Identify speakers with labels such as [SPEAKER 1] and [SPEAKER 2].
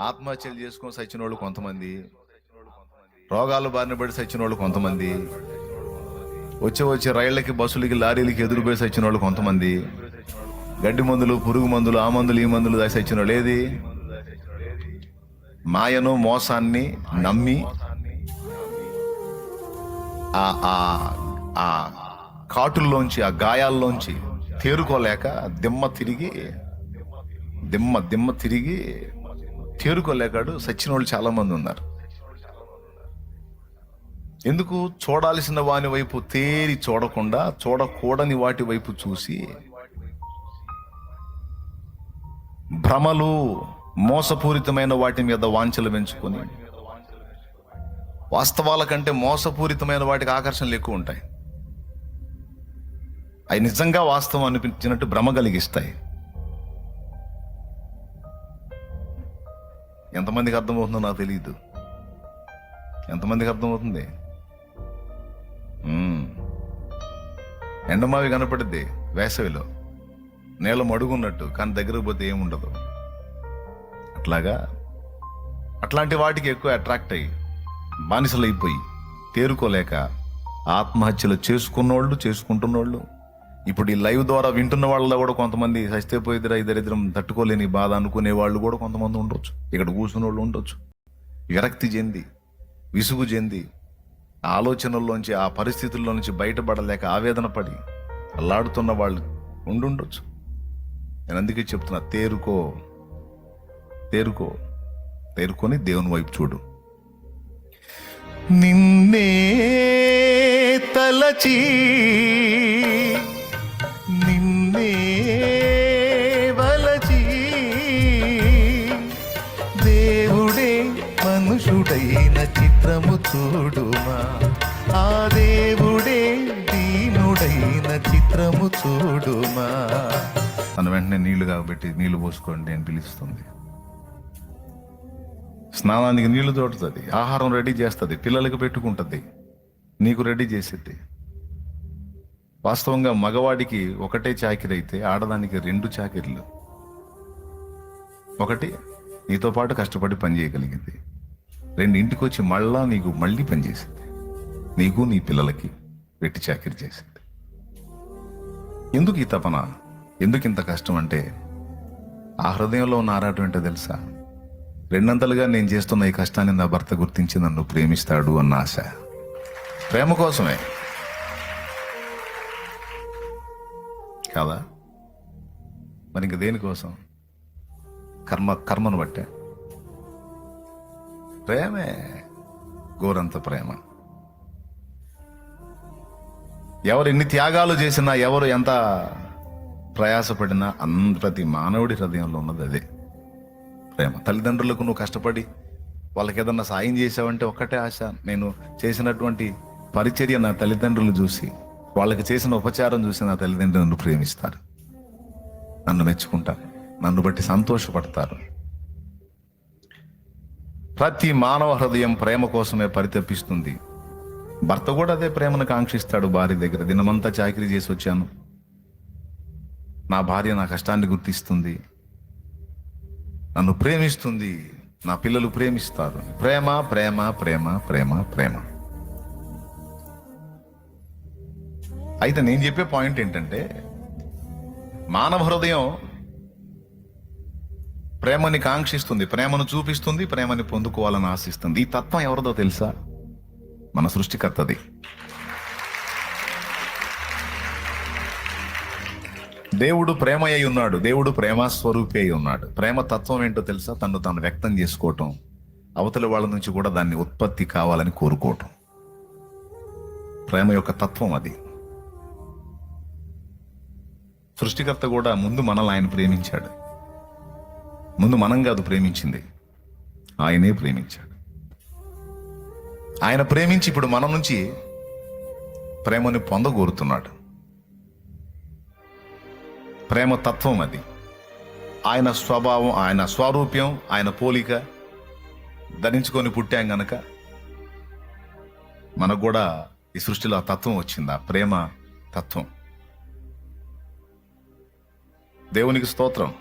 [SPEAKER 1] ఆత్మహత్యలు చేసుకొని సచ్చిన వాళ్ళు కొంతమంది రోగాలు బారిన పడి సచ్చిన వాళ్ళు కొంతమంది వచ్చే వచ్చే రైళ్ళకి బస్సులకి లారీలకి ఎదురుపోయి సచ్చిన వాళ్ళు కొంతమంది గడ్డి మందులు పురుగు మందులు ఆ మందులు ఈ మందులు దాసి సచ్చిన వాళ్ళు ఏది? మాయను మోసాన్ని నమ్మి ఆ ఆ కాటుల్లోంచి ఆ గాయాల్లోంచి తేరుకోలేక దిమ్మ తిరిగి దిమ్మ దిమ్మ తిరిగి తేరుకోలేకాడు సచ్చిన వాళ్ళు ఉన్నారు. ఎందుకు? చూడాల్సిన వాని వైపు తేరి చూడకుండా చూడకూడని వాటి వైపు చూసి భ్రమలు మోసపూరితమైన వాటి మీద వాంఛలు పెంచుకొని వాస్తవాల కంటే మోసపూరితమైన వాటికి ఆకర్షణలు ఎక్కువ ఉంటాయి. అవి నిజంగా వాస్తవం అనిపించినట్టు భ్రమ కలిగిస్తాయి. ఎంతమందికి అర్థమవుతుందో నాకు తెలియదు ఎంతమందికి అర్థమవుతుంది? ఎండమావి కనపడుద్ది వేసవిలో. నేల మడుగున్నట్టు కానీ దగ్గరకు పోతే ఏముండదు అట్లాగా అట్లాంటి వాటికి ఎక్కువ అట్రాక్ట్ అయ్యి బానిసలు అయిపోయి తేరుకోలేక ఆత్మహత్యలు చేసుకున్నోళ్ళు చేసుకుంటున్నోళ్ళు ఇప్పుడు ఈ లైవ్ ద్వారా వింటున్న వాళ్ళలో కూడా కొంతమంది సస్తే పోయిదిరా దరిద్రం తట్టుకోలేని బాధ అనుకునే వాళ్ళు కూడా కొంతమంది ఉండొచ్చు. ఇక్కడ కూర్చున్న వాళ్ళు ఉండొచ్చు. విరక్తి చెంది విసుగు చెంది ఆలోచనల్లోంచి ఆ పరిస్థితుల్లో నుంచి బయటపడలేక ఆవేదన పడి అల్లాడుతున్న వాళ్ళు ఉండుండొచ్చు. నేను అందుకే చెప్తున్నా తేరుకో. తేరుకో. తేరుకొని దేవుని వైపు చూడు. నిన్నే తలచి మనుషుడైన చిత్రము చూడుమా. ఆ దేవుడే దీనుడైన చిత్రము చూడుమా. తన వెంటనే నీళ్ళు కాబట్టి నీళ్ళు పోసుకోండి అని పిలుస్తుంది. స్నానానికి నీళ్ళు తోడుతుంది ఆహారం రెడీ చేస్తుంది పిల్లలకు పెట్టుకుంటుంది నీకు రెడీ చేసేది వాస్తవంగా మగవాడికి ఒకటే చాకిరి అయితే ఆడదానికి రెండు చాకిరీలు. ఒకటి నీతో పాటు కష్టపడి పని చేయగలిగింది. రెండు ఇంటికి వచ్చి మళ్ళా నీకు మళ్ళీ పనిచేసింది నీకు నీ పిల్లలకి వెట్టి చాకిరి చేసింది. ఎందుకు ఈ తపన? ఎందుకు ఇంత కష్టం అంటే ఆ హృదయంలో ఉన్న ఆరాటం ఏంటో తెలుసా? రెండంతలుగా నేను చేస్తున్న ఈ కష్టాన్ని నా భర్త గుర్తించి నన్ను ప్రేమిస్తాడు అన్న ఆశ. ప్రేమ కోసమే. కాదా? మరి ఇంక దేనికోసం? కర్మ కర్మను బట్టే. ప్రేమే గోరంత ప్రేమ. ఎవరు ఎన్ని త్యాగాలు చేసినా ఎవరు ఎంత ప్రయాసపడినా అంత ప్రతి మానవుడి హృదయంలో ఉన్నది అదే ప్రేమ. తల్లిదండ్రులకు నువ్వు కష్టపడి వాళ్ళకి ఏదన్నా సాయం చేసావంటే ఒక్కటే ఆశ. నేను చేసినటువంటి పరిచర్య నా తల్లిదండ్రులు చూసి వాళ్ళకి చేసిన ఉపచారం చూసి నా తల్లిదండ్రులు నన్ను ప్రేమిస్తారు. నన్ను మెచ్చుకుంటారు. నన్ను బట్టి సంతోషపడతారు. ప్రతి మానవ హృదయం ప్రేమ కోసమే పరితపిస్తుంది. భర్త కూడా అదే ప్రేమను కాంక్షిస్తాడు భార్య దగ్గర. దినమంతా చాకరీ చేసి వచ్చాను. నా భార్య నా కష్టాన్ని గుర్తిస్తుంది. నన్ను ప్రేమిస్తుంది. నా పిల్లలు ప్రేమిస్తారు. ప్రేమ ప్రేమ ప్రేమ ప్రేమ ప్రేమ. అయితే నేను చెప్పే పాయింట్ ఏంటంటే మానవ హృదయం ప్రేమని కాంక్షిస్తుంది ప్రేమను చూపిస్తుంది ప్రేమని పొందుకోవాలని ఆశిస్తుంది. ఈ తత్వం ఎవరిదో తెలుసా? మన సృష్టికర్తది. దేవుడు ప్రేమ అయి ఉన్నాడు. దేవుడు ప్రేమ స్వరూపి అయి ఉన్నాడు. ప్రేమ తత్వం ఏంటో తెలుసా? తను తాను వ్యక్తం చేసుకోవటం. అవతలి వాళ్ళ నుంచి కూడా దాన్ని ఉత్పత్తి కావాలని కోరుకోవటం. ప్రేమ యొక్క తత్వం అది. సృష్టికర్త కూడా ముందు మనల్ని ఆయన ప్రేమించాడు. ముందు మనం కాదు ప్రేమించింది. ఆయనే ప్రేమించాడు. ఆయన ప్రేమించి ఇప్పుడు మన నుంచి ప్రేమని పొందగోరుతున్నాడు. ప్రేమ తత్వం అది. ఆయన స్వభావం ఆయన స్వరూప్యం ఆయన పోలిక ధరించుకొని పుట్టాం గనక మనకు కూడా ఈ సృష్టిలో ఆ తత్వం వచ్చింది ఆ ప్రేమ తత్వం. దేవునికి స్తోత్రం.